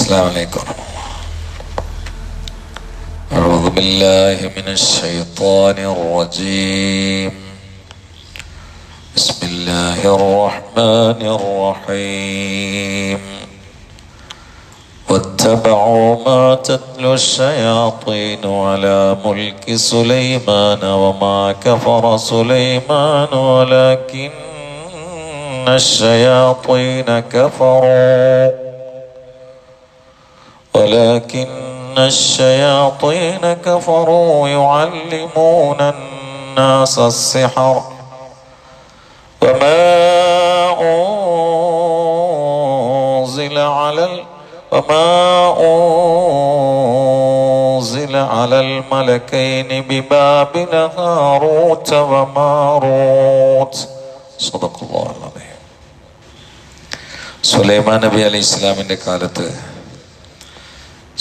السلام عليكم. أعوذ بالله من الشيطان الرجيم. بسم الله الرحمن الرحيم. واتبعوا ما تتلو الشياطين على ملك سليمان وما كفر سليمان ولكن الشياطين كفروا. ولكن الشياطين كفروا يعلمون الناس السحر وما أنزل على ال... وما أنزل على الملكين ببابل هاروت وماروت صدق الله العظيم സുലൈമാൻ നബി അലി ഇസ്ലാമിൻ്റെ കാലത്ത്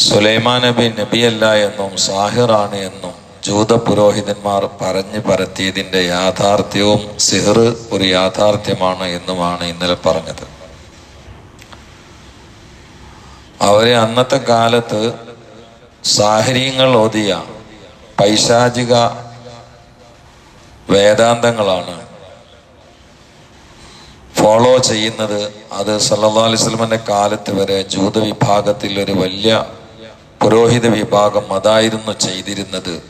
സുലൈമാൻ നബി നബിയല്ല എന്നും സാഹിറാണ് എന്നും ജൂത പുരോഹിതന്മാർ പറഞ്ഞു പരത്തിയതിന്റെ യാഥാർത്ഥ്യവും സിഹർ ഒരു യാഥാർത്ഥ്യമാണ് എന്നുമാണ് ഇന്നലെ പറഞ്ഞത്. അവരെ അന്നത്തെ കാലത്ത് സാഹര്യങ്ങൾ ഓതിയ പൈശാചിക വേദാന്തങ്ങളാണ്. ഫോളോ ചെയ്യുന്നത് അത് സല്ലാ വസല്ലമയുടെ കാലത്ത് വരെ ജൂത വിഭാഗത്തിൽ ഒരു വലിയ പുരോഹിത വിഭാഗം അതായിരുന്നു ചെയ്തിരുന്നത്.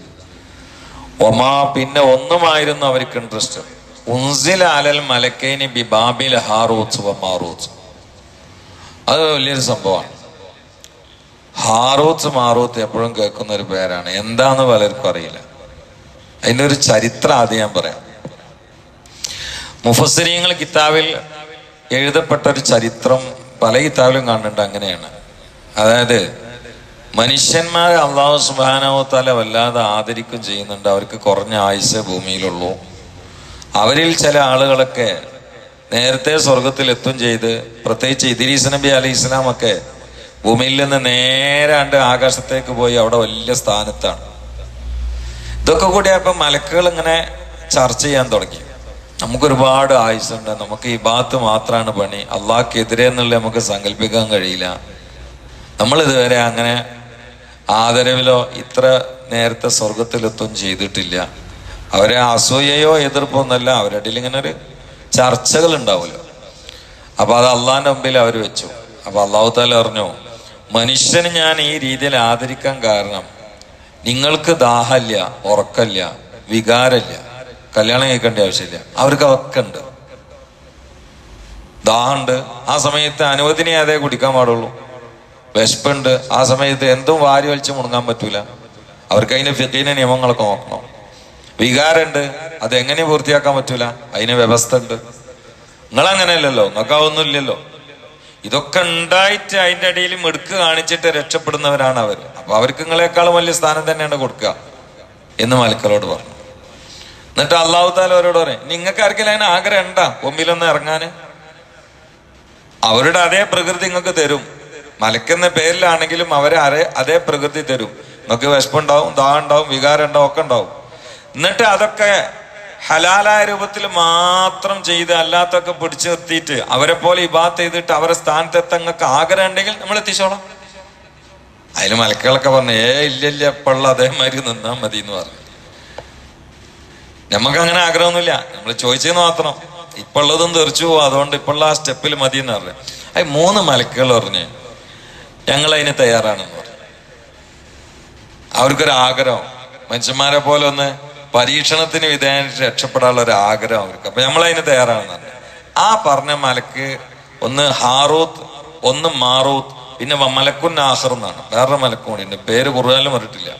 ഒമാ പിന്നെ ഒന്നുമായിരുന്നു അവർക്ക് ഇൻട്രസ്റ്റ് ഉൻസിൽ അലൽ മലക്കേനി ബി ബാബിൽ ഹാറൂത്ത് അത് വലിയൊരു സംഭവമാണ്. ഹാറൂത്ത് മാറൂത്ത് എപ്പോഴും കേൾക്കുന്ന ഒരു പേരാണ്. എന്താന്ന് പലർക്കും അറിയില്ല. അതിന്റെ ഒരു ചരിത്രം ആദ്യം ഞാൻ പറയാം. മുഫസരീങ്ങൾ കിതാബിൽ എഴുതപ്പെട്ട ഒരു ചരിത്രം പല കിതാബിലും കാണുന്നുണ്ട് അങ്ങനെയാണ്. അതായത് മനുഷ്യന്മാരെ അള്ളാഹു സുബാനവത്താല വല്ലാതെ ആദരിക്കും ചെയ്യുന്നുണ്ട്. അവർക്ക് കുറഞ്ഞ ആയുസ് ഭൂമിയിലുള്ളൂ. അവരിൽ ചില ആളുകളൊക്കെ നേരത്തെ സ്വർഗത്തിൽ എത്തും ചെയ്ത് പ്രത്യേകിച്ച് ഇദിരീസ് നബി അലി ഇസ്ലാമൊക്കെ ഭൂമിയിൽ നിന്ന് നേരാണ്ട് ആകാശത്തേക്ക് പോയി അവിടെ വലിയ സ്ഥാനത്താണ്. ഇതൊക്കെ കൂടി അപ്പം മലക്കുകൾ ഇങ്ങനെ ചർച്ച ചെയ്യാൻ തുടങ്ങി. നമുക്കൊരുപാട് ആയുസുണ്ട്. നമുക്ക് ഈ ബാത്ത് മാത്രമാണ് പണി. അള്ളാഹ്ക്കെതിരെ എന്നുള്ള നമുക്ക് സങ്കല്പിക്കാൻ കഴിയില്ല. നമ്മൾ ഇതുവരെ അങ്ങനെ ആദരവിലോ ഇത്ര നേരത്തെ സ്വർഗത്തിലെത്തും ചെയ്തിട്ടില്ല. അവരെ അസൂയയോ എതിർപ്പോ എന്നല്ല അവരുടെ ഇങ്ങനെ ഒരു ചർച്ചകൾ ഉണ്ടാവുമല്ലോ അപ്പൊ അത് അള്ളാഹിന്റെ മുമ്പിൽ അവർ വെച്ചു. അപ്പൊ അള്ളാഹു താല പറഞ്ഞു മനുഷ്യന് ഞാൻ ഈ രീതിയിൽ ആദരിക്കാൻ കാരണം നിങ്ങൾക്ക് ദാഹമില്ല ഉറക്കമില്ല വികാരമില്ല കല്യാണം കേൾക്കേണ്ട ആവശ്യമില്ല. അവർക്ക് അതൊക്കെ ഉണ്ട്. ആ സമയത്ത് അനുവദനീയ അതേ കുടിക്കാൻ പാടുള്ളൂ. വിശപ്പുണ്ട്. ആ സമയത്ത് എന്തും വാരി വലിച്ച് മുണങ്ങാൻ പറ്റൂല. അവർക്ക് അതിന് ഫിക്കീന നിയമങ്ങളൊക്കെ നോക്കണം. വികാരമുണ്ട് അത് എങ്ങനെ പൂർത്തിയാക്കാൻ പറ്റൂല? അതിന് വ്യവസ്ഥ ഉണ്ട് നിങ്ങൾക്ക് അതൊന്നുമില്ലല്ലോ ഇതൊക്കെ ഉണ്ടായിട്ട് അതിന്റെ അടിയിൽ മിടുക്ക് കാണിച്ചിട്ട് രക്ഷപ്പെടുന്നവരാണ് അവർ അപ്പൊ അവർക്ക് നിങ്ങളെക്കാളും വലിയ സ്ഥാനം തന്നെയാണ് കൊടുക്കുക എന്ന് മലക്കളോട് പറഞ്ഞു. എന്നിട്ട് അള്ളാഹു താല അവരോട് പറയും നിങ്ങൾക്ക് ആർക്കെങ്കിലും അതിന് ആഗ്രഹം ഉണ്ടാ? കൊമ്പിലൊന്ന് ഇറങ്ങാന്? അവരുടെ അതേ പ്രകൃതി നിങ്ങൾക്ക് തരും. മലക്കെന്ന പേരിലാണെങ്കിലും അവരെ അരേ അതേ പ്രകൃതി തരും. നമുക്ക് വിശപ്പുണ്ടാവും ദാഹം ഉണ്ടാവും വികാരം ഉണ്ടാവും ഒക്കെ ഉണ്ടാവും. എന്നിട്ട് അതൊക്കെ ഹലാലായ രൂപത്തിൽ മാത്രം ചെയ്ത് അല്ലാത്തൊക്കെ പിടിച്ചു നിർത്തിയിട്ട് അവരെ പോലെ ഇബാത്ത് ചെയ്തിട്ട് അവരെ സ്ഥാനത്തെത്തങ്ങൾക്ക് ആഗ്രഹം ഉണ്ടെങ്കിൽ നമ്മൾ എത്തിച്ചോളാം. അതിന് മലക്കുകളൊക്കെ പറഞ്ഞു ഏ ഇല്ല എപ്പോഴുള്ള അതേമാതിരി നിന്നാ മതി എന്ന് പറഞ്ഞു. നമുക്ക് അങ്ങനെ ആഗ്രഹമൊന്നുമില്ല. നമ്മൾ ചോദിച്ചെന്ന് മാത്രം. ഇപ്പൊ ഉള്ളതും തെറിച്ചു പോകും അതുകൊണ്ട് ഇപ്പൊള്ള ആ സ്റ്റെപ്പിൽ മതി എന്ന് പറഞ്ഞു. അത് മൂന്ന് മലക്കുകൾ പറഞ്ഞ്. ഞങ്ങൾ അതിന് തയ്യാറാണെന്ന് പറഞ്ഞു. അവർക്കൊരു ആഗ്രഹം. മനുഷ്യന്മാരെ പോലെ ഒന്ന് പരീക്ഷണത്തിന് വിധേയമായിട്ട് രക്ഷപ്പെടാനുള്ള ഒരു ആഗ്രഹം അവർക്ക്. അപ്പൊ നമ്മൾ അതിന് തയ്യാറാണെന്ന് പറഞ്ഞു. ആ പറഞ്ഞ മലക്ക് ഒന്ന് ഹാറൂത്ത് ഒന്ന് മാറൂത്ത് പിന്നെ മലക്കുൻ നാസർ എന്നാണ്. വേറൊരു ഉണ്ട്. പേര് കുറവാലും പറഞ്ഞിട്ടില്ല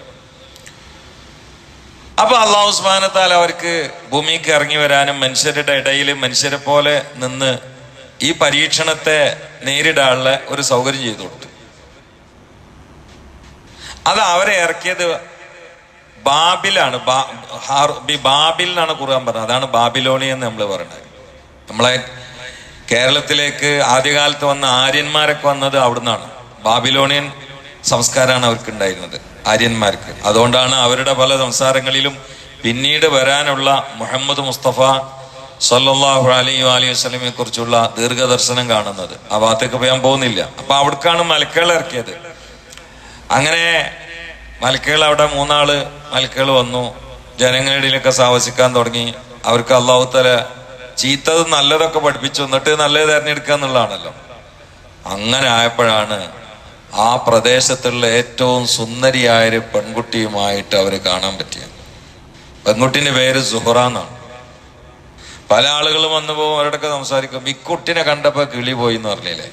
അപ്പൊ അള്ളാഹു സ്മാനത്താൽ അവർക്ക് ഭൂമിക്ക് ഇറങ്ങി വരാനും മനുഷ്യരുടെ ഇടയിൽ മനുഷ്യരെ പോലെ നിന്ന് ഈ പരീക്ഷണത്തെ നേരിടാനുള്ള ഒരു സൗകര്യം ചെയ്തു കൊടുത്തു. അത് അവരെ ഇറക്കിയത് ബാബിലാണ്. ബാബിൽ എന്നാണ് ഖുർആൻ പറഞ്ഞത്. അതാണ് ബാബിലോണി എന്ന് നമ്മൾ പറയുന്നത് നമ്മളെ കേരളത്തിലേക്ക് ആദ്യകാലത്ത് വന്ന ആര്യന്മാരൊക്കെ വന്നത് അവിടുന്നാണ്. ബാബിലോണിയൻ സംസ്കാരമാണ് അവർക്ക് ഉണ്ടായിരുന്നത് ആര്യന്മാർക്ക്. അതുകൊണ്ടാണ് അവരുടെ പല സംസാരങ്ങളിലും പിന്നീട് വരാനുള്ള മുഹമ്മദ് മുസ്തഫ സല്ലാഹു അലൈഹി അലൈഹി വസ്ലമെ കുറിച്ചുള്ള ദീർഘദർശനം കാണുന്നത്. ആ ഭാഗത്തേക്ക് പോകാൻ പോകുന്നില്ല. അപ്പൊ അവിടേക്കാണ് മലക്കുകൾ ഇറക്കിയത്. അങ്ങനെ മലക്കുകൾ അവിടെ മൂന്നാൾ മലക്കുകൾ വന്നു. ജനങ്ങളുടെ ഇടയിലൊക്കെ സാവസിക്കാൻ തുടങ്ങി. അവർക്ക് അള്ളാഹുത്തല ചീത്തത് നല്ലതൊക്കെ പഠിപ്പിച്ചു. എന്നിട്ട് നല്ലത് തിരഞ്ഞെടുക്കുക എന്നുള്ളതാണല്ലോ. അങ്ങനെ ആയപ്പോഴാണ് ആ പ്രദേശത്തുള്ള ഏറ്റവും സുന്ദരിയായ ഒരു പെൺകുട്ടിയുമായിട്ട് അവർ കാണാൻ പറ്റിയത്. പെൺകുട്ടിന്റെ പേര് സുഹറ എന്നാണ്. പല ആളുകളും വന്നു പോകും അവരോടൊക്കെ സംസാരിക്കും. ഇക്കുട്ടിനെ കണ്ടപ്പോ കിളി പോയി എന്ന് പറഞ്ഞില്ലേ?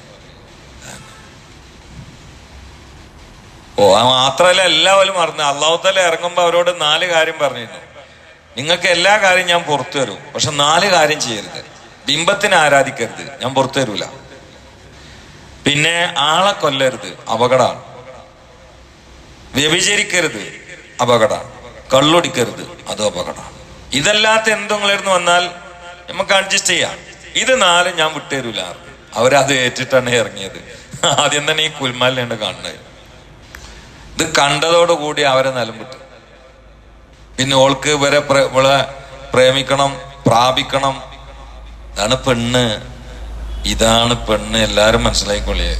ഓ അത് മാത്രമല്ല എല്ലാവരും മറന്നു. അള്ളാഹുത്തല ഇറങ്ങുമ്പോ അവരോട് നാല് കാര്യം പറഞ്ഞിരുന്നു. നിങ്ങൾക്ക് എല്ലാ കാര്യം ഞാൻ പുറത്തു തരും. പക്ഷെ നാല് കാര്യം ചെയ്യരുത്. ബിംബത്തിനെ ആരാധിക്കരുത്. ഞാൻ പുറത്തു തരൂല. പിന്നെ ആളെ കൊല്ലരുത്. അപകടമാണ്. വ്യഭിചരിക്കരുത്. അപകടമാണ്. കള്ളൊടിക്കരുത്. അതും അപകടമാണ്. ഇതല്ലാത്ത എന്തെങ്കിലും വന്നാൽ നമുക്ക് അഡ്ജസ്റ്റ് ചെയ്യാം. ഇത് നാല് ഞാൻ വിട്ടുതരൂല. അവരത് ഏറ്റിട്ടാണ് ഇറങ്ങിയത്. ആദ്യം തന്നെ ഈ കുൽമാലിനാണ് കാണുന്നത്. ഇത് കണ്ടതോടുകൂടി അവരെ നിലമ്പിട്ടു പിന്നെ ഓൾക്ക് ഇവരെ ഇവളെ പ്രേമിക്കണം പ്രാപിക്കണം. ഇതാണ് പെണ്ണ്. ഇതാണ് പെണ്ണ്. എല്ലാരും മനസ്സിലായിക്കൊള്ളിയേ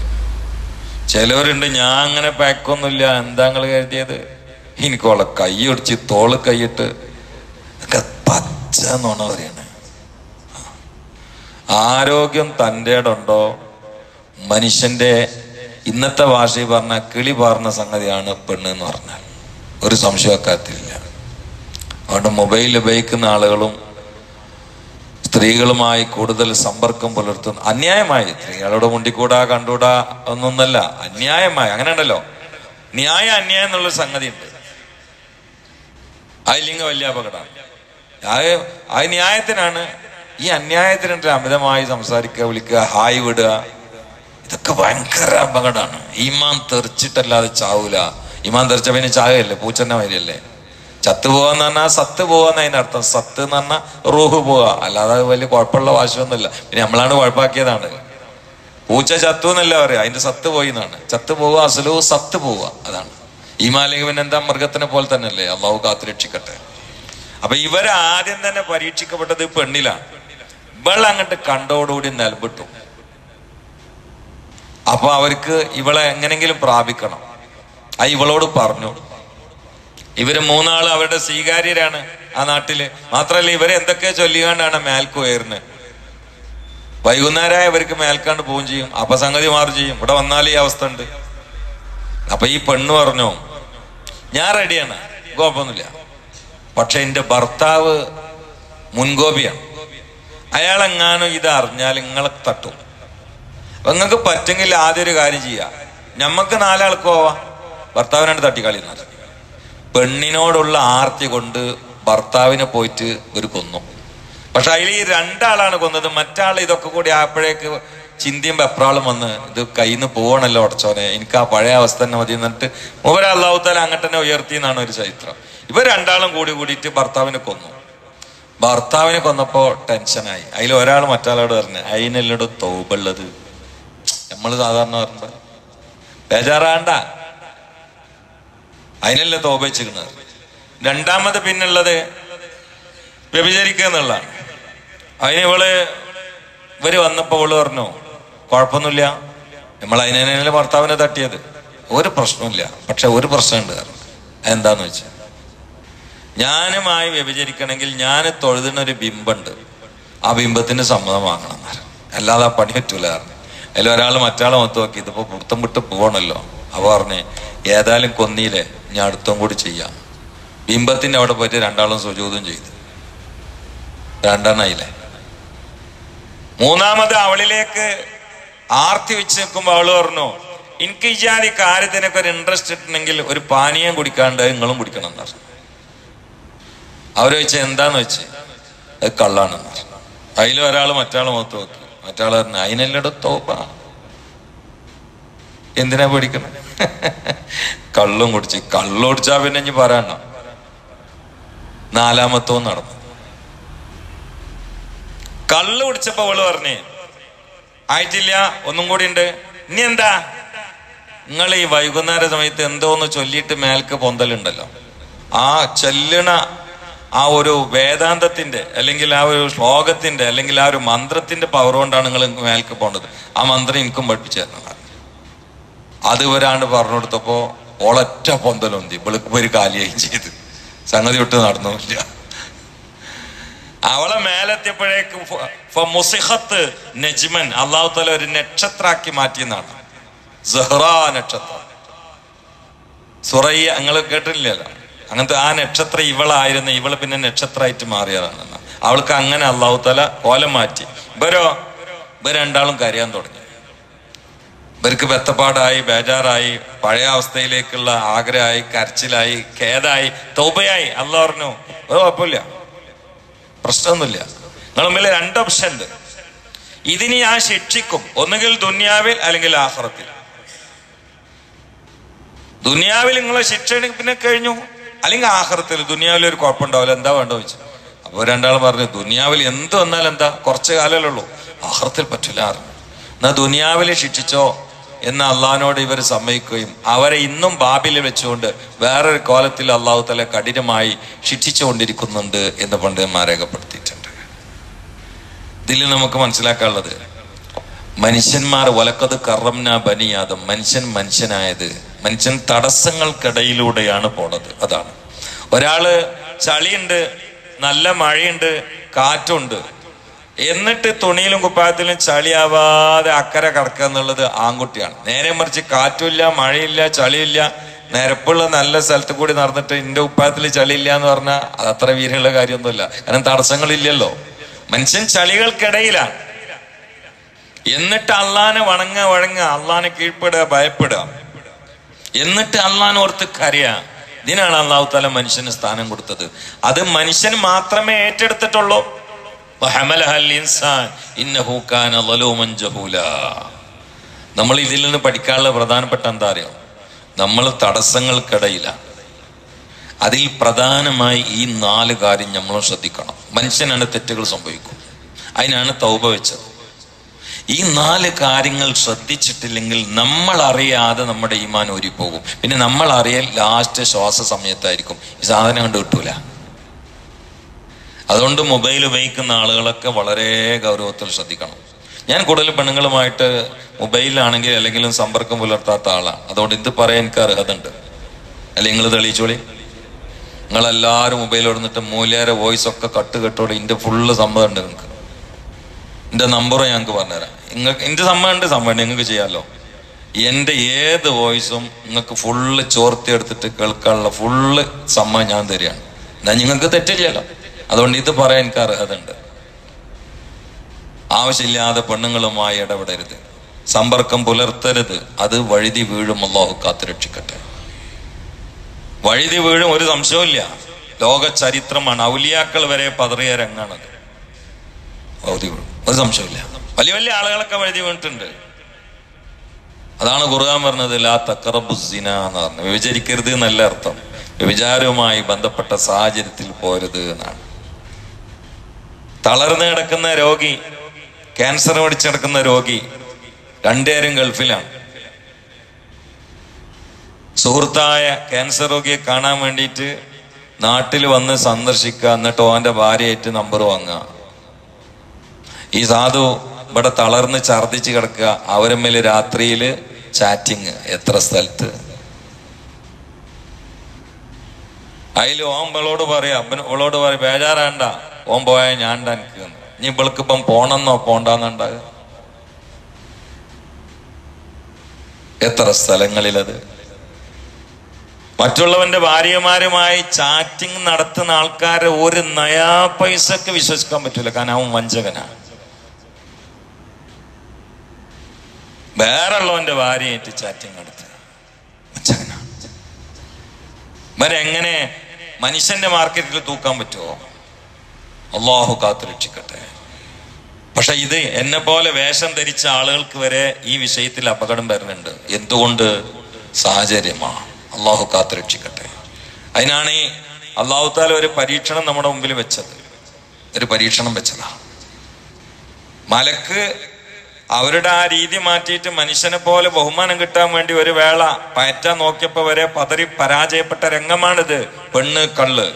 ചിലവരുണ്ട് ഞാൻ അങ്ങനെ പാക്കൊന്നുമില്ല എന്താ നിങ്ങൾ കരുതിയത്? എനിക്കോളെ കൈ ഒടിച്ച് തോൾ കൈയിട്ട് പച്ച എന്നാണ് പറയണേ. ആരോഗ്യം തന്റെ ഉണ്ടോ മനുഷ്യന്റെ ഇന്നത്തെ ഭാഷയിൽ പറഞ്ഞ കിളി പാർന്ന സംഗതിയാണ് പെണ്ണ് എന്ന് പറഞ്ഞാൽ. ഒരു സംശയക്കാത്തില്ല അതുകൊണ്ട് മൊബൈൽ ഉപയോഗിക്കുന്ന ആളുകളും സ്ത്രീകളുമായി കൂടുതൽ സമ്പർക്കം പുലർത്തുന്ന അന്യായമായി. സ്ത്രീകളോട് മുണ്ടിക്കൂടാ കണ്ടുകൂടാ ഒന്നൊന്നല്ല അന്യായമായി. അങ്ങനെ ഉണ്ടല്ലോ ന്യായ അന്യായം എന്നുള്ള സംഗതി ഉണ്ട് അതിലിംഗ വലിയ അപകടമാണ് അത് ആ ന്യായത്തിനാണ്. ഈ അന്യായത്തിനുണ്ട് അമിതമായി സംസാരിക്കുക വിളിക്കുക ഹായ് വിടുക ഇതൊക്കെ ഭയങ്കര അപകടമാണ്. ഈമാൻ തെറിച്ചിട്ടല്ലാതെ ചാവൂല. ഈമാൻ തെറിച്ച പിന്നെ ചാകയല്ലേ പൂച്ചന്റെ മാതിരിയല്ലേ? ചത്ത് പോവാന്ന് പറഞ്ഞാൽ സത്ത് പോവാന്ന് അതിന്റെ അർത്ഥം. സത്ത് എന്ന് പറഞ്ഞാൽ റൂഹ് പോവാ അല്ലാതെ വലിയ കുഴപ്പമുള്ള വാശിയൊന്നുമില്ല. പിന്നെ നമ്മളാണ് കുഴപ്പാക്കിയതാണ് പൂച്ച ചത്തു എന്നല്ല പറയാ അതിന്റെ സത്ത് പോയി എന്നാണ്. ചത്ത് പോവുക അസലു സത്ത് പോവുക. അതാണ്. ഈമാലിംഗ് പിന്നെ എന്താ മൃഗത്തിനെ പോലെ തന്നെ അല്ലേ അള്ളാഹു കാത്തു രക്ഷിക്കട്ടെ. അപ്പൊ ഇവരാദ്യം തന്നെ പരീക്ഷിക്കപ്പെട്ടത് പെണ്ണിലാണ്. ഇവൾ അങ്ങോട്ട് കണ്ടോടുകൂടി നിലവിട്ടു. അപ്പൊ അവർക്ക് ഇവളെ എങ്ങനെങ്കിലും പ്രാപിക്കണം. ആ ഇവളോട് പറഞ്ഞു. ഇവർ മൂന്നാൾ അവരുടെ സ്വീകാര്യരാണ് ആ നാട്ടിൽ. മാത്രല്ല ഇവരെ എന്തൊക്കെ ചൊല്ലിക്കാണ്ടാണ് മേൽക്ക് ഉയർന്ന്. വൈകുന്നേരമായ ഇവർക്ക് മേൽക്കാണ്ട് പോവും ചെയ്യും. അപ്പൊ സംഗതി മാറും ചെയ്യും. ഇവിടെ വന്നാൽ ഈ അവസ്ഥ ഉണ്ട്. അപ്പൊ ഈ പെണ്ണ് പറഞ്ഞു ഞാൻ റെഡിയാണ് കുഴപ്പമൊന്നുമില്ല. പക്ഷെ എന്റെ ഭർത്താവ് മുൻകോപിയാണ്. അയാളെങ്ങാനും ഇത് അറിഞ്ഞാൽ നിങ്ങളെ തട്ടും. അപ്പൊ നിങ്ങൾക്ക് പറ്റെങ്കിൽ ആദ്യം ഒരു കാര്യം ചെയ്യാം. ഞമ്മക്ക് നാലാൾക്ക് പോവാം ഭർത്താവിനാണ് തട്ടിക്കളി എന്നാൽ പെണ്ണിനോടുള്ള ആർത്തി കൊണ്ട് ഭർത്താവിനെ പോയിട്ട് ഒരു കൊന്നു. പക്ഷെ അതിൽ ഈ രണ്ടാളാണ് കൊന്നത്. മറ്റാൾ ഇതൊക്കെ കൂടി ആയപ്പോഴേക്ക് ചിന്തിയും വെപ്രാളും വന്ന് ഇത് കയ്യിൽ നിന്ന് പോകണല്ലോ ഉടച്ചോനെ എനിക്ക് ആ പഴയ അവസ്ഥ തന്നെ മതി എന്നിട്ട് മൂവര അള്ളാഹുത്താൽ അങ്ങോട്ട് തന്നെ ഉയർത്തി എന്നാണ് ഒരു ചരിത്രം. ഇവർ രണ്ടാളും കൂടി കൂടിയിട്ട് ഭർത്താവിനെ കൊന്നു. ഭർത്താവിനെ കൊന്നപ്പോൾ ടെൻഷനായി അതിൽ ഒരാൾ മറ്റാളോട് പറഞ്ഞു അതിനെല്ലോട് തോബുള്ളത് നമ്മൾ സാധാരണ പറഞ്ഞത് ബേജാറാണ്ട. അതിനല്ലേ തോപ വെച്ചിരിക്കുന്നത്? രണ്ടാമത് പിന്നുള്ളത് വ്യഭിചരിക്കുക എന്നുള്ളതാണ്. അതിന് ഇവൾ ഇവർ വന്നപ്പോ ഇവൾ പറഞ്ഞു കുഴപ്പമൊന്നുമില്ല. നമ്മൾ അതിനെ ഭർത്താവിനെ തട്ടിയത്? ഒരു പ്രശ്നമില്ല പക്ഷെ ഒരു പ്രശ്നമുണ്ട്. എന്താന്ന് വെച്ചാൽ ഞാനുമായി വ്യഭിചരിക്കണമെങ്കിൽ ഞാൻ തൊഴുതുന്ന ഒരു ബിംബുണ്ട്. ആ ബിംബത്തിന് സമ്മതം വാങ്ങണം അല്ലാതെ ആ പണി പറ്റൂല പറഞ്ഞു. അതിൽ ഒരാൾ മറ്റാളെ മൊത്തം നോക്കി ഇതിപ്പോ പുറത്തും വിട്ട് പോകണല്ലോ. അവ പറഞ്ഞ് ഏതായാലും കൊന്നിയില്ലേ? ഞാൻ അടുത്തും കൂടി ചെയ്യാം. ബിംബത്തിന്റെ അവിടെ പോയിട്ട് രണ്ടാളും സുജൂതും ചെയ്തു. രണ്ടെണ്ണയില്ലേ? മൂന്നാമത് അവളിലേക്ക് ആർത്തി വെച്ച് നിൽക്കുമ്പോൾ അവൾ പറഞ്ഞു എനിക്ക് ഈ കാര്യത്തിനൊക്കെ ഒരു ഇൻട്രസ്റ്റ് ഇട്ടുണ്ടെങ്കിൽ ഒരു പാനീയം കുടിക്കാണ്ട് നിങ്ങളും കുടിക്കണം എന്ന് പറഞ്ഞു. വെച്ച് എന്താന്ന് വെച്ച്? അത് കള്ളാണെന്ന് പറഞ്ഞു. അതിൽ ഒരാൾ മുഖത്ത് നോക്കി മറ്റാൾ പറഞ്ഞു അതിനെല്ലാം തോപ്പ എന്തിനാ പേടിക്കണം കള്ളും കുടിച്ച്. കള്ളു കുടിച്ചാ പിന്നെ ഇനി പറയണ്ട. നാലാമത്തോ നടന്നു. കള്ളു കുടിച്ചപ്പോ അവൾ പറഞ്ഞേ ആയിട്ടില്ല ഒന്നും കൂടി ഉണ്ട് ഇനി എന്താ? നിങ്ങൾ ഈ വൈകുന്നേര സമയത്ത് എന്തോന്ന് ചൊല്ലിയിട്ട് മേൽക്ക് പൊന്തലുണ്ടല്ലോ. ആ ചെല്ലണ ആ ഒരു വേദാന്തത്തിന്റെ അല്ലെങ്കിൽ ആ ഒരു ശ്ലോകത്തിന്റെ അല്ലെങ്കിൽ ആ ഒരു മന്ത്രത്തിന്റെ പവർ കൊണ്ടാണ് നിങ്ങൾ മേൽക്ക് പോകേണ്ടത് ആ മന്ത്രം എനിക്കും പഠിപ്പിച്ചു തരണം. അത് ഇവരാണ്ട് പറഞ്ഞു കൊടുത്തപ്പോ ഒളറ്റ പൊന്തലൊന്തി. വെളുക്കുപൊരു കാലിയായും ചെയ്ത്. സംഗതി വിട്ട് നടന്നില്ല അവളെ മേലെത്തിയപ്പോഴേക്ക് മുസിഹത്ത് നജ്മൻ അള്ളാഹു തല ഒരു നക്ഷത്രാക്കി മാറ്റിയെന്നാണ് സഹ്റ നക്ഷത്രം. സുറയ്യ നിങ്ങൾ കേട്ടില്ലല്ലോ അങ്ങനത്തെ ആ നക്ഷത്രം ഇവളായിരുന്നു ഇവൾ പിന്നെ നക്ഷത്രമായിട്ട് മാറിയതാണ്. അവൾക്ക് അങ്ങനെ അള്ളാഹു തല കോലം മാറ്റി. ഇവരോ? ഇവർ രണ്ടാളും കരയാൻ തുടങ്ങി. ഇവർക്ക് വെത്തപ്പാടായി ബേജാറായി പഴയ അവസ്ഥയിലേക്കുള്ള ആഗ്രഹമായി കരച്ചിലായി ഖേദായി തൗബയായി. അള്ളാഹ് പറഞ്ഞു ഒരു കുഴപ്പമില്ല. പ്രശ്നമൊന്നുമില്ല. നിങ്ങൾ മുമ്പിൽ രണ്ട് ഓപ്ഷൻ ഉണ്ട്. ഇതിന് ഞാൻ ശിക്ഷിക്കും. ഒന്നുകിൽ ദുന്യാവിൽ അല്ലെങ്കിൽ ആഹ്റത്തിൽ. ദുനിയാവിൽ നിങ്ങളെ ശിക്ഷ പിന്നെ കഴിഞ്ഞു. അല്ലെങ്കിൽ ആഹ്റത്തിൽ ദുനിയാവിൽ ഒരു കുഴപ്പമുണ്ടാവില്ല. എന്താ വേണ്ട ചോദിച്ചു അപ്പൊ രണ്ടാൾ പറഞ്ഞു ദുനിയാവിൽ എന്ത് വന്നാൽ എന്താ? കുറച്ച് കാലമല്ലേ ഉള്ളൂ. ആഹ്റത്തിൽ പറ്റില്ല. എന്നാ ദുനിയാവിലെ ശിക്ഷിച്ചോ? എന്ന് അള്ളഹാനോട് ഇവർ സമ്മതിക്കുകയും അവരെ ഇന്നും ബാബിൽ വെച്ചുകൊണ്ട് വേറൊരു കോലത്തിൽ അള്ളാഹു തല കഠിനമായി ശിക്ഷിച്ചുകൊണ്ടിരിക്കുന്നുണ്ട് എന്ന് പണ്ഡിതന്മാർ രേഖപ്പെടുത്തിയിട്ടുണ്ട്. ഇതിൽ നമുക്ക് മനസ്സിലാക്കാനുള്ളത് മനുഷ്യന്മാർ വലക്കത് കറംന ബനിയാദം മനുഷ്യൻ മനുഷ്യനായത് മനുഷ്യൻ തടസ്സങ്ങൾക്കിടയിലൂടെയാണ് പോണത്. അതാണ്. ഒരാൾ ചളിയുണ്ട് നല്ല മഴയുണ്ട് കാറ്റുണ്ട്. എന്നിട്ട് തുണിയിലും കുപ്പായത്തിലും ചളിയാവാതെ അക്കരെ കടക്കുക എന്നുള്ളത് ആൺകുട്ടിയാണ്. നേരെ മറിച്ച് കാറ്റുമില്ല മഴയില്ല ചളിയില്ല. നിരപ്പുള്ള നല്ല സ്ഥലത്ത് കൂടി നടന്നിട്ട് എന്റെ ഉപ്പായത്തിൽ ചളിയില്ല എന്ന് പറഞ്ഞാൽ അത് അത്ര വീരമുള്ള കാര്യമൊന്നുമില്ല. കാരണം തടസ്സങ്ങളില്ലല്ലോ. മനുഷ്യൻ ചളികൾക്കിടയിലാണ്. എന്നിട്ട് അള്ളാനെ വണങ്ങ വഴങ്ങ അള്ളാനെ കീഴ്പ്പെടുക ഭയപ്പെടുക. എന്നിട്ട് അള്ളാൻ ഓർത്ത് കരയാ. ഇതിനാണ് അള്ളാഹു താല മനുഷ്യന് സ്ഥാനം കൊടുത്തത്. അത് മനുഷ്യൻ മാത്രമേ ഏറ്റെടുത്തിട്ടുള്ളൂ. നമ്മൾ ഇതിൽ നിന്ന് പഠിക്കാനുള്ള പ്രധാനപ്പെട്ട എന്താ അറിയോ? നമ്മൾ തടസ്സങ്ങൾക്കിടയിലാണ് അതിൽ പ്രധാനമായി ഈ നാല് കാര്യം നമ്മൾ ശ്രദ്ധിക്കണം. മനുഷ്യനാണ് തെറ്റുകൾ സംഭവിക്കും. അതിനാണ് തൗപ വെച്ചത്. ഈ നാല് കാര്യങ്ങൾ ശ്രദ്ധിച്ചിട്ടില്ലെങ്കിൽ നമ്മൾ അറിയാതെ നമ്മുടെ ഈമാൻ ഊരിപ്പോകും. പിന്നെ നമ്മൾ അറിയൽ ലാസ്റ്റ് ശ്വാസ സമയത്തായിരിക്കും. ഈ സാധനം കണ്ടു കിട്ടൂല. അതുകൊണ്ട് മൊബൈൽ ഉപയോഗിക്കുന്ന ആളുകളൊക്കെ വളരെ ഗൗരവത്തിൽ ശ്രദ്ധിക്കണം. ഞാൻ കൂടുതൽ പെണ്ണുങ്ങളുമായിട്ട് മൊബൈലിലാണെങ്കിൽ അല്ലെങ്കിലും സമ്പർക്കം പുലർത്താത്ത ആളാണ് അതുകൊണ്ട് ഇത് പറയാൻ എനിക്ക് അർഹത ഉണ്ട് അല്ലെ നിങ്ങൾ തെളിയിച്ചോളി? നിങ്ങളെല്ലാവരും മൊബൈൽ ഓടുന്നിട്ട് മൂല്യാരെ വോയിസ് ഒക്കെ കട്ട് കെട്ടോടെ ഇതിന്റെ ഫുള്ള് സമ്മതം ഉണ്ട് നിങ്ങൾക്ക്. എന്റെ നമ്പർ ഞങ്ങൾക്ക് പറഞ്ഞുതരാം. നിങ്ങൾക്ക് എന്റെ സമ്മതം ഉണ്ട് സമ്മതം നിങ്ങൾക്ക് ചെയ്യാമല്ലോ എന്റെ ഏത് വോയിസും നിങ്ങൾക്ക് ഫുള്ള് ചോർത്തി എടുത്തിട്ട് കേൾക്കാനുള്ള ഫുള്ള് സമ്മതം ഞാൻ തരികയാണ്. എന്നാ നിങ്ങൾക്ക് തെറ്റില്ലല്ലോ. അതുകൊണ്ട് ഇത് പറയാൻ എനിക്ക് അർഹത ഉണ്ട് ആവശ്യമില്ലാതെ പെണ്ണുങ്ങളുമായി ഇടപെടരുത്. സമ്പർക്കം പുലർത്തരുത്. അത് വഴുതി വീഴും. അള്ളാഹു കാത്തു രക്ഷിക്കട്ടെ. വഴുതി വീഴും ഒരു സംശയവുമില്ല. ലോക ചരിത്രമാണ്. ഔലിയാക്കൾ വരെ പതറിയ രംഗാണത്. വഴുതി വീഴും. ഒരു സംശയമില്ല വലിയ വലിയ ആളുകളൊക്കെ വഴുതി വീണിട്ടുണ്ട്. അതാണ് ഖുർആൻ പറഞ്ഞത് ലാ തക്കറബുസിന എന്ന് പറഞ്ഞു വ്യഭിചരിക്കരുത് എന്നല്ല അർത്ഥം. വ്യഭിചാരവുമായി ബന്ധപ്പെട്ട സാഹചര്യത്തിൽ പോരുത് എന്നാണ്. തളർന്നു കിടക്കുന്ന രോഗി ക്യാൻസർ പിടിച്ച് കിടക്കുന്ന രോഗി രണ്ടുപേരും ഗൾഫിലാണ്. സുഹൃത്തായ ക്യാൻസർ രോഗിയെ കാണാൻ വേണ്ടിയിട്ട് നാട്ടിൽ വന്ന് സന്ദർശിക്കുക എന്നിട്ട് ഓന്റെ ഭാര്യയായിട്ട് നമ്പർ വാങ്ങുക. ഈ സാധു ഇവിടെ തളർന്ന് ഛർദിച്ച് കിടക്കുക. അവരമ്മിൽ രാത്രിയിൽ ചാറ്റിങ്. എത്ര സ്ഥലത്ത്? അതിൽ ഓം ഇവളോട് പറയാ അപ്പൻ ഇവളോട് പറയാ ബേജാറാണ്ട. ഓം പോയാൽ ഞാൻ എനിക്ക് ഇനി ഇവൾക്ക് ഇപ്പം പോണെന്നോ പോണ്ടെന്നുണ്ടാകുക എത്ര സ്ഥലങ്ങളിലത്? മറ്റുള്ളവന്റെ ഭാര്യമാരുമായി ചാറ്റിംഗ് നടത്തുന്ന ആൾക്കാരെ ഒരു നയാ പൈസക്ക് വിശ്വസിക്കാൻ പറ്റൂല. കാരണം അവൻ വഞ്ചകനാണ് വേറുള്ളവന്റെ ഭാര്യയായിട്ട് ചാറ്റിംഗ് നടത്തുക വഞ്ചകനാണ് ഇവരെങ്ങനെ മനുഷ്യന്റെ മാർക്കറ്റിൽ തൂക്കാൻ പറ്റുമോ അള്ളാഹു കാത്തു രക്ഷിക്കട്ടെ. പക്ഷെ ഇത് എന്നെ പോലെ വേഷം ധരിച്ച ആളുകൾക്ക് വരെ ഈ വിഷയത്തിൽ അപകടം വരുന്നുണ്ട്. എന്തുകൊണ്ട്? സാഹചര്യമാണ് അള്ളാഹു കാത്തു രക്ഷിക്കട്ടെ. അതിനാണ് ഈ അള്ളാഹു താല ഒരു പരീക്ഷണം നമ്മുടെ മുമ്പിൽ വെച്ചത്. ഒരു പരീക്ഷണം വെച്ചതാ. മലക്ക് അവരുടെ ആ രീതി മാറ്റിയിട്ട് മനുഷ്യനെ പോലെ ബഹുമാനം കിട്ടാൻ വേണ്ടി ഒരു വേള പയറ്റാൻ നോക്കിയപ്പോ വരെ പതറി പരാജയപ്പെട്ട രംഗമാണിത്. പെണ്ണ് കള്ള്.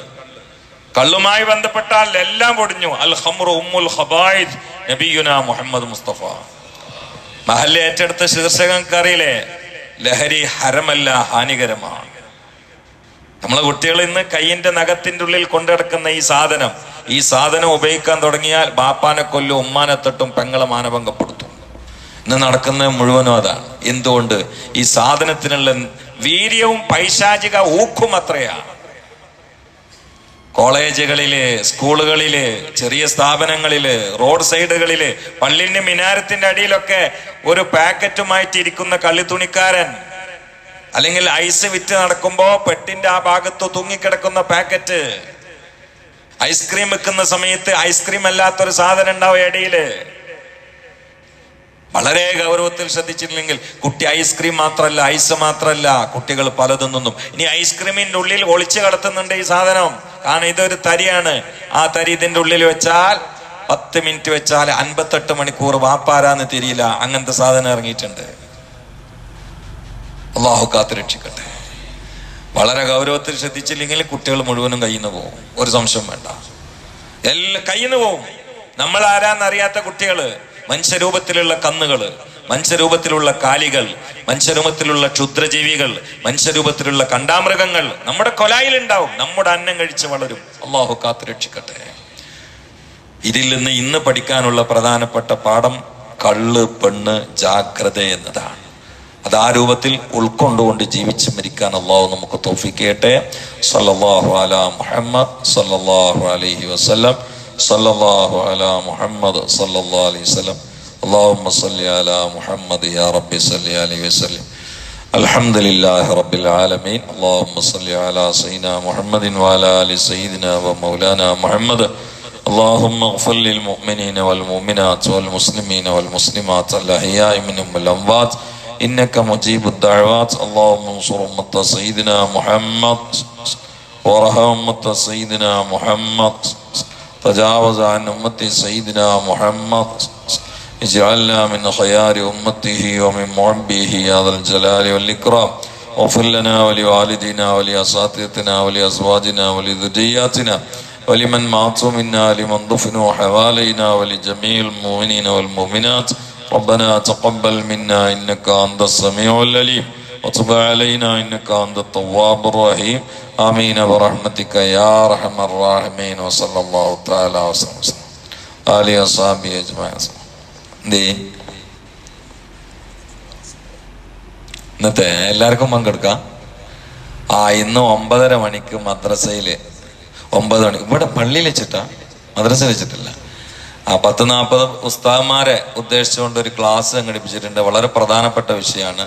കള്ളുമായി ബന്ധപ്പെട്ടാൽ എല്ലാം പൊടിഞ്ഞു. അൽ ഹംറു ഉമ്മുൽ മുഹമ്മദ് മുസ്തഫ. മഹല്ല ഏറ്റെടുത്ത ശീർഷകങ്ങൾക്ക് അറിയില്ലേ ലഹരി ഹരമല്ല ഹാനികരമാണ്. നമ്മളെ കുട്ടികൾ ഇന്ന് കയ്യിന്റെ നഖത്തിന്റെ ഉള്ളിൽ കൊണ്ടുനടക്കുന്ന ഈ സാധനം ഈ സാധനം ഉപയോഗിക്കാൻ തുടങ്ങിയാൽ ബാപ്പാനെ കൊല്ലും ഉമ്മാനെ തട്ടും പെങ്ങളെ മാനഭംഗപ്പെടുത്തും. ഇന്ന് നടക്കുന്നത് മുഴുവനും അതാണ്. എന്തുകൊണ്ട്? ഈ സാധനത്തിനുള്ള വീര്യവും പൈശാചിക ഊക്കും അത്രയാണ്. കോളേജുകളിൽ സ്കൂളുകളിൽ ചെറിയ സ്ഥാപനങ്ങളിൽ റോഡ് സൈഡുകളിൽ പള്ളിന്റെ മിനാരത്തിന്റെ അടിയിലൊക്കെ ഒരു പാക്കറ്റുമായിട്ടിരിക്കുന്ന കള്ളിത്തുണിക്കാരൻ അല്ലെങ്കിൽ ഐസ് വിറ്റ് നടക്കുമ്പോ പെട്ടിന്റെ ആ ഭാഗത്ത് തൂങ്ങിക്കിടക്കുന്ന പാക്കറ്റ് ഐസ്ക്രീം വെക്കുന്ന സമയത്ത് ഐസ്ക്രീം അല്ലാത്തൊരു സാധനം ഉണ്ടാവും ഇടയിൽ വളരെ ഗൗരവത്തിൽ ശ്രദ്ധിച്ചില്ലെങ്കിൽ കുട്ടി ഐസ്ക്രീം മാത്രമല്ല ഐസ് മാത്രമല്ല കുട്ടികൾ പലതും നിന്നും ഇനി ഐസ്ക്രീമിന്റെ ഉള്ളിൽ ഒളിച്ചു കടത്തുന്നുണ്ട് ഈ സാധനം. കാരണം ഇതൊരു തരിയാണ്. ആ തരി ഇതിന്റെ ഉള്ളിൽ വെച്ചാൽ പത്ത് മിനിറ്റ് വെച്ചാൽ അൻപത്തെട്ട് മണിക്കൂർ വാപ്പാരാന്ന് തിരിയില്ല. അങ്ങനത്തെ സാധനം ഇറങ്ങിയിട്ടുണ്ട്. അള്ളാഹു കാത്തു രക്ഷിക്കട്ടെ. വളരെ ഗൗരവത്തിൽ ശ്രദ്ധിച്ചില്ലെങ്കിൽ കുട്ടികൾ മുഴുവനും കയ്യിൽ നിന്ന് പോകും. ഒരു സംശയം വേണ്ട. എല്ലാം കയ്യിൽ നിന്ന് പോകും. നമ്മൾ ആരാന്നറിയാത്ത കുട്ടികൾ. മനുഷ്യരൂപത്തിലുള്ള കന്നുകൾ മനുഷ്യരൂപത്തിലുള്ള കാലികൾ മനുഷ്യരൂപത്തിലുള്ള ക്ഷുദ്രജീവികൾ മനുഷ്യരൂപത്തിലുള്ള കണ്ടാമൃഗങ്ങൾ നമ്മുടെ കൊലായിൽ ഉണ്ടാവും നമ്മുടെ അന്നം കഴിച്ച് വളരും. അള്ളാഹു കാത്തു രക്ഷിക്കട്ടെ. ഇതിൽ നിന്ന് ഇന്ന് പഠിക്കാനുള്ള പ്രധാനപ്പെട്ട പാഠം കള്ള് പെണ്ണ് ജാഗ്രത എന്നതാണ്. അത് ആ രൂപത്തിൽ ഉൾക്കൊണ്ടുകൊണ്ട് ജീവിച്ച് മരിക്കാൻ അള്ളാഹു നമുക്ക് തോഫിക്കട്ടെ സല്ലാഹു അലാ മുഹമ്മദ് സല്ലല്ലാഹു അലൈഹി صلى الله على محمد صلى الله عليه وسلم. اللهم صل على محمد يا رب صل عليه وسلم. الحمد لله رب العالمين. اللهم صل على سيدنا محمد وعلى آل سيدنا ومولانا محمد. اللهم اغفر للمؤمنين والمؤمنات والمسلمين والمسلمات الأحياء منهم الأموات إنك مجيب الدعوات. اللهم انصر أمة سيدنا محمد. ورحم أمة سيدنا محمد. تجاوز عن أمة سيدنا محمد اجعلنا من خيار أمته ومن محبيه يا ذا الجلال والإكرام. واغفر لنا ولوالدينا ولأساتذتنا ولأزواجنا ولذرياتنا ولمن ماتوا منا لمن دفنوا حوالينا ولجميع المؤمنين والمؤمنات. ربنا تقبل منا إنك أنت السميع العليم. وتب علينا انك انت التواب الرحيم امين برحمتك يا ارحم الراحمين وصلى الله تعالى وسلم آله وصحبه اجمعين എന്തേ ഇന്നത്തെ എല്ലാവർക്കും പങ്കെടുക്കാം ആ ഇന്ന് ഒമ്പതര മണിക്ക് മദ്രസയില് ഒമ്പത് മണി ഇവിടെ പള്ളിയിൽ വെച്ചിട്ടാ മദ്രസ വെച്ചിട്ടില്ല ആ പത്ത് നാൽപ്പത് ഉസ്താദ്മാരെ ഉദ്ദേശിച്ചുകൊണ്ട് ഒരു ക്ലാസ് സംഘടിപ്പിച്ചിട്ടുണ്ട് വളരെ പ്രധാനപ്പെട്ട വിഷയമാണ്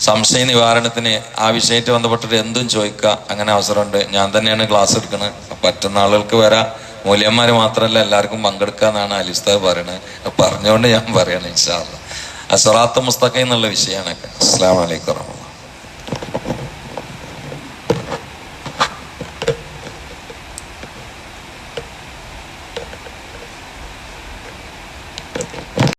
സംശയ നിവാരണത്തിന് ആ വിഷയമായിട്ട് ബന്ധപ്പെട്ടിട്ട് എന്തും ചോദിക്കുക അങ്ങനെ അവസരമുണ്ട്. ഞാൻ തന്നെയാണ് ക്ലാസ് എടുക്കുന്നത് പറ്റുന്ന ആളുകൾക്ക് വരാം മൂല്യന്മാർ മാത്രമല്ല എല്ലാവർക്കും പങ്കെടുക്കുക എന്നാണ് അലിസ്താദ് പറയുന്നത് പറഞ്ഞുകൊണ്ട് ഞാൻ പറയണം ഇൻഷാല്ല അസറാത്ത് മുസ്തഖ എന്നുള്ള വിഷയമാണ്. അസ്സാം വലൈക്കും